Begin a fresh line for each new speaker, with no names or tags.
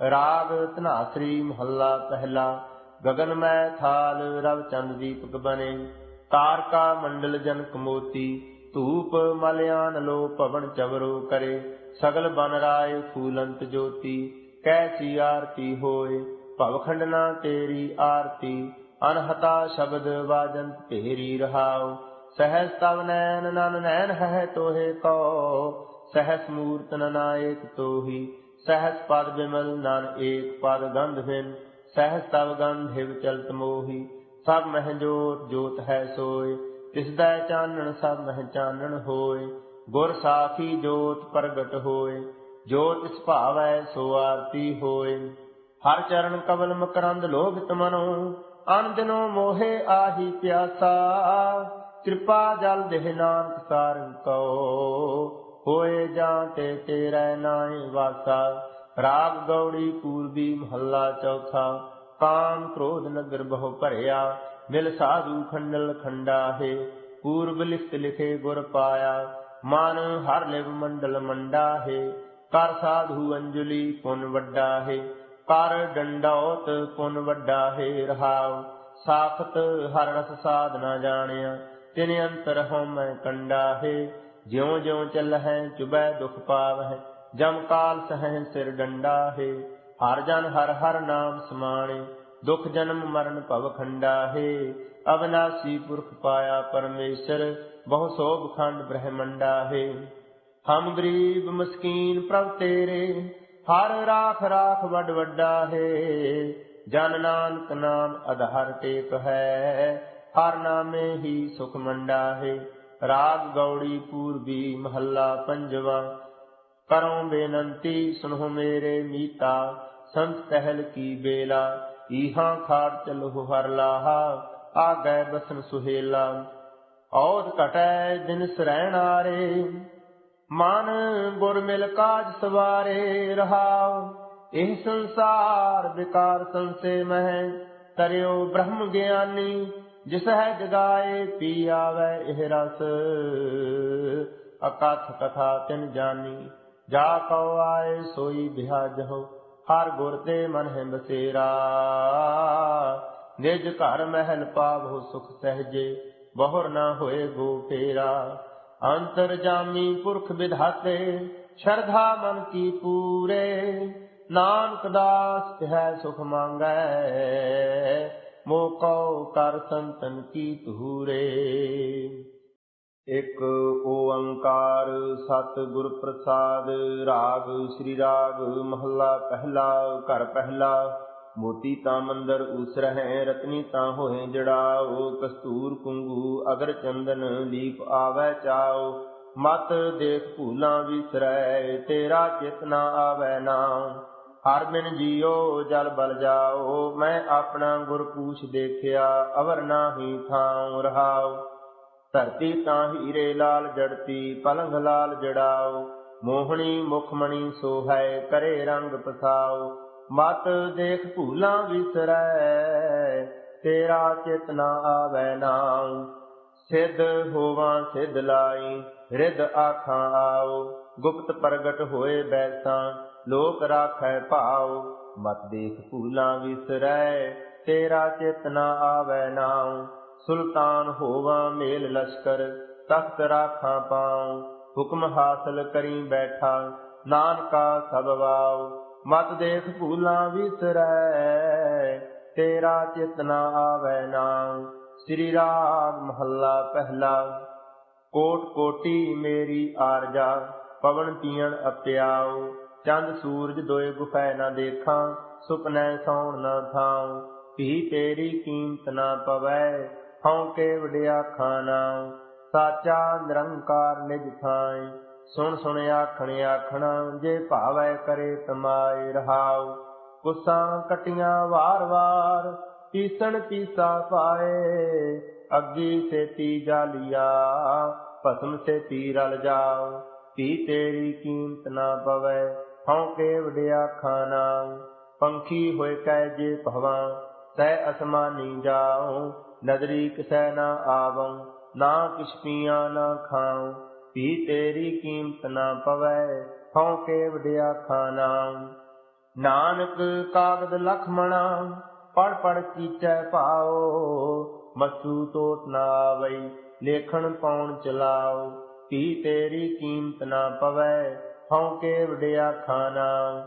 ਰਾਗ ਧਨਾਸਰੀ ਮਹੱਲਾ ਪਹਿਲਾ ਗगन ਮੈਂ ਥਾਲ ਰਵ ਚੰਦ ਦੀਪਕ ਬਨੇ ਤਾਰਕਾ ਮੰਡਲ ਜਨਕ ਮੋਤੀ ਧੂਪ ਮਲਿਆਨ ਲੋ ਭਵਨ ਚਵਰੋ ਕਰੇ, ਸਗਲ ਬਨ ਰਾਏ ਫੂਲੰਤ ਜੋਤੀ ਕੈਸੀ ਆਰਤੀ ਹੋਏ ਭਵਖੰਡ ਨਾ ਤੇਰੀ ਆਰਤੀ, ਅਨਹਤਾ ਸ਼ਬਦ ਵਾਜੰਤ ਤੇਰੀ ਰਹਾਉ ਸਹਿਜ ਤਵ ਨੈਨ ਨਨ ਨੈਨ ਹੈ ਤੋਹੇ ਕੋ ਸਹਸ ਮੂਰਤ ਨਾਇਕ ਤੋਹੀ ਸਹਸ ਪਦ ਬਿਮਲ ਨਨ ਏਕ ਪਦ ਗੰਧ ਬਿਨ ਸਹਸ ਤਵ ਗੰਧ ਹਿਵ ਚਲਤ ਮੋਹੀ, ਸਭ ਮਹਿ ਜੋਤ ਜੋਤ ਹੈ ਸੋਏ, ਤਿਸ ਦਾ ਚਾਨਣ ਸਭ ਮਹਿ ਚਾਨਣ ਹੋਏ, ਗੁਰ ਸਾਖੀ ਜੋਤ ਪ੍ਰਗਟ ਹੋਏ, ਜੋਤ ਤਿਸ ਭਾਵੈ ਸੋ ਆਰਤੀ ਹੋਏ। ਹਰ ਚਰਨ ਕਵਲ ਮਕਰੰਦ ਲੋਭਿਤ ਮਨੋ ਅਨ ਦਿਨੋ ਮੋਹੇ ਆਹੀ ਪਿਆਸਾ, ਕਿਰਪਾ ਜਲ ਦੇਹ ਨਾਨਕ ਸਾਰੰ ਕਉ। ਹੋਏ ਜਾਂ ਤੇ ਤੇਰੇ ਨਾਏ ਵਾਸਾ। ਰਾਗ ਗੌੜੀ ਪੂਰਬੀ ਮਹੱਲਾ ਚੌਥਾ। ਕਾਮ ਕ੍ਰੋਧ ਨਗਰ ਬਹੁ ਭਰਿਆ। ਮਿਲ ਸਾਧੂ ਖੰਡਲ ਖੰਡਾ ਹੈ। ਪੂਰਬ ਲਿਖਤ ਲਿਖੇ ਗੁਰ ਪਾਇਆ। ਮਨ ਹਰ ਲਿਵ ਮੰਡਲ ਮੰਡਾ ਹੈ। ਕਰ ਸਾਧੂ ਅੰਜਲੀ ਪੁਨ ਵੱਡਾ ਹੈ। ਕਰ ਡੰਡੌਤ ਪੁਨ ਵੱਡਾ ਹੈ ਰਹਾਉ। ਸਾਖਤ ਹਰ ਰਸ ਸਾਧਨਾ ਜਾਣਿਆ। ਤਿਨ ਅੰਤਰ ਹਉਮੈ ਕੰਡਾ ਹੈ। ਜਿਉ ਜਿਉ ਚੱਲਹਿ ਚੁਬੈ ਦੁਖ ਪਾਵਹਿ, ਜਮ ਕਾਲ ਸਹਿ ਸਿਰ ਡੰਡਾ ਹੈ। ਹਰ ਜਨ ਹਰ ਹਰ ਨਾਮ ਸਮਾਣੇ, ਦੁਖ ਜਨਮ ਮਰਨ ਭਵ ਖੰਡਾ ਹੈ। ਅਵਨਾਸੀ ਪੁਰਖ ਪਾਇਆ ਪਰਮੇਸ਼ਰ, ਬਹੁ ਸੋਭ ਖੰਡ ਬ੍ਰਹਮੰਡਾ ਹੈ। ਹਮ ਗਰੀਬ ਮਸਕੀਨ ਪ੍ਰਭ ਤੇਰੇ, ਹਰ ਰਾਖ ਰਾਖ ਵੱਡ ਵੱਡਾ ਹੈ। ਜਨ ਨਾਨਕ ਨਾਮ ਅਧਾਰ ਟੇਕ ਹੈ, ਹਰ ਨਾਮੇ ਹੀ ਸੁਖ ਮੰਡਾ ਹੈ। ਰਾਗ ਗੌੜੀ ਪੂਰਬੀ ਮਹੱਲਾ ਪੰਜਵਾ। ਕਰੋ ਬੇਨੰਤੀ ਸੁਨੋ ਮੇਰੇ ਮੀਤਾ, ਸੰਤ ਕਹਿਲ ਕੀ ਬੇਲਾ, ਈਹਾਂ ਖਾੜ ਚਲੋ ਹਰ ਲਾਹਾ ਆ ਗਏ ਬਸਨ ਸੁਹੇਲਾ। ਔਦ ਘਟੈ ਦਿਨ ਸਰੈਣ ਆਰੇ, ਮਨ ਗੁਰ ਮਿਲ ਕਾਜ ਸਵਾਰੇ ਰਹਾਉ। ਇਹ ਸੰਸਾਰ ਵਿਕਾਰ ਸੰਸੇ ਮਹਿ, ਤਰਿਓ ਬ੍ਰਹਮ ਗਿਆਨੀ ਜਿਸ ਹੈ ਜਗਾਏ ਪੀ ਆਵੇ ਇਹ ਰਸ। ਅਕਥ ਕਥਾ ਤਿਨ ਜਾਣੀ ਜਾ ਕਉ ਆਏ ਸੋਈ ਬਿਹਾਜਹੁ ਹਰ ਗੁਰ ਤੇ ਮਨ ਹੈ ਬਸੇਰਾ ਨਿਜ ਘਰ ਮਹਿਲ ਪਾਵੋ ਸੁਖ ਸਹਜੇ, ਬਹੁਰ ਨਾ ਹੋਏ ਗੋ ਫੇਰਾ। ਅੰਤਰ ਜਾਮੀ ਪੁਰਖ ਵਿਧਾਤੇ, ਸ਼ਰਧਾ ਮਨ ਕੀ ਪੂਰੇ। ਨਾਨਕ ਦਾਸ ਹੈ ਸੁਖ ਮੰਗੈ ਮੋ ਕਰ ਸੰਤਨ ਕੀ ਧੂਰੇ। ਇਕ ਓੰਕਾਰ ਸਤ ਗੁਰ ਪ੍ਰਸਾਦ, ਰਾਗ ਸ੍ਰੀ ਰਾਗ, ਮਹੱਲਾ ਪਹਿਲਾ, ਘਰ ਪਹਿਲਾ। ਮੋਤੀ ਤਾਂ ਮੰਦਰ ਉਸਰਹਿ ਰਤਨੀ ਤਾਂ ਹੋਏ ਜੜਾਓ। ਕਸਤੂਰ ਕੁੰਗੂ ਅਗਰ ਚੰਦਨ ਲੀਪ ਆਵੈ ਚਾਓ। ਮਤ ਦੇਖ ਭੂਲਾ ਵਿਸਰੈ, ਤੇਰਾ ਚਿਤ ਨਾ ਆਵੈ ਨਾਮ ਹਰ ਬਿਨ ਜੀਓ ਜਲ ਬਲ ਜਾਓ ਮੈਂ ਆਪਣਾ ਗੁਰ ਪੂਛ ਦੇਖਿਆ, ਅਵਰ ਨਾਹੀ ਥਾਉ ਰਹਾਉ। ਧਰਤੀ ਤਾਂ ਹੀਰੇ ਲਾਲ ਜੜਤੀ, ਪਲੰਘ ਲਾਲ ਜੜਾਓ ਮੋਹਣੀ ਮੁਖਮਣੀ ਸੋਹੈ ਕਰੇ ਰੰਗ ਪਸਾਓ ਮਤ ਦੇਖ ਭੂਲਾ ਵਿਸਰੈ, ਤੇਰਾ ਚਿਤ ਨਾ ਆਵੈ ਨਾਮ ਸਿੱਧ ਹੋਵਾਂ ਸਿੱਧ ਲਾਈ, ਰਿੱਧ ਆਖਾਂ ਆਓ ਗੁਪਤ ਪ੍ਰਗਟ ਹੋਏ ਬੈਸਾਂ ਲੋਕ ਰਾਖੈ ਭਾਉ, ਮਤ ਦੇਖ ਭੂਲਾਂ ਵਿਸਰੈ, ਤੇਰਾ ਚਿਤ ਨਾ ਆਵੈ ਨਾਮ ਸੁਲਤਾਨ ਹੋਵਾਂ ਮੇਲ ਲਸ਼ਕਰ, ਤਖਤ ਰਾਖਾਂ ਪਾਉ। ਹੁਕਮ ਹਾਸਲ ਕਰੀ ਬੈਠਾ, ਨਾਨਕਾ ਸਭ ਵਾਉ। ਮਤ ਦੇਖ ਭੂਲਾ ਵਿਸਰੈ, ਤੇਰਾ ਚਿਤ ਨਾ ਆਵੈ ਨਾਮ ਸ੍ਰੀ ਰਾਗ ਮਹੱਲਾ ਪਹਿਲਾ। ਕੋਟ ਕੋਟੀ ਮੇਰੀ ਆਰਜਾ, ਪਵਨ ਪੀਣ ਅਪਿਆਉ। ਚੰਦ ਸੂਰਜ ਦੋਏ ਗੁਫੈ ਨਾ ਦੇਖਾਂ ਸੁਪਨੈ ਸੌਣ ਨਾ ਥਾਉ। ਭੀ ਤੇਰੀ ਕੀਮਤ ਨਾ ਪਵੈ, ਹਉ ਕੇ ਵਡਿਆ ਖਾਨਾ ਸਾਚਾ ਨਿਰੰਕਾਰ ਨਿਜ ਥਾਈ, ਸੁਣ ਸੁਣ ਆਖਣ ਆਖਣਾ, ਜੇ ਭਾਵੈ ਕਰੇ ਤਮਾਏ ਰਹਾਉ। ਕੁਸਾਂ ਕਟੀਆਂ ਵਾਰ ਵਾਰ ਤੀਸਣ ਤੀਸਾ ਪਾਏ। ਅੱਗੀ ਸੇ ਤੀ ਜਾਲੀਆ, ਭਸਮ ਸੇ ਰਲ ਜਾਓ ਧੀ ਤੇਰੀ ਕੀਮਤ ਨਾ ਪਵੈ ਹਉ ਕੇ ਵਡਿਆ ਖਾਨਾ ਪੰਖੀ ਹੋਏ ਕੈ ਜੇ ਭਵਾਂ, ਸਹਿ ਅਸਮਾਨੀ ਜਾਉ ਨਦਰੀ ਕਿਸੈ ਨਾ ਆਵਉ ਨਾ ਕਿਛ ਪੀਆ ਨਾ ਖਾਉ ਧੀ ਤੇਰੀ ਕੀਮਤ ਨਾ ਪਵੈ, ਹਉ ਕੇ ਵਡਿਆ ਖਾਨਾ ਨਾਨਕ ਕਾਗਦ ਲਖਮਣਾ ਪੜ ਪੜ ਕੀਚੈ ਭਾਓ ਮਸੂ ਤੋਟ ਨਾ ਆਵਈ, ਲੇਖਣ ਪਾਉਣ ਚਲਾਓ ਕੀ ਤੇਰੀ ਕੀਮਤ ਨਾ ਪਵੈ ਹਉ ਕੇ ਵਡਿਆ ਖਾਨਾ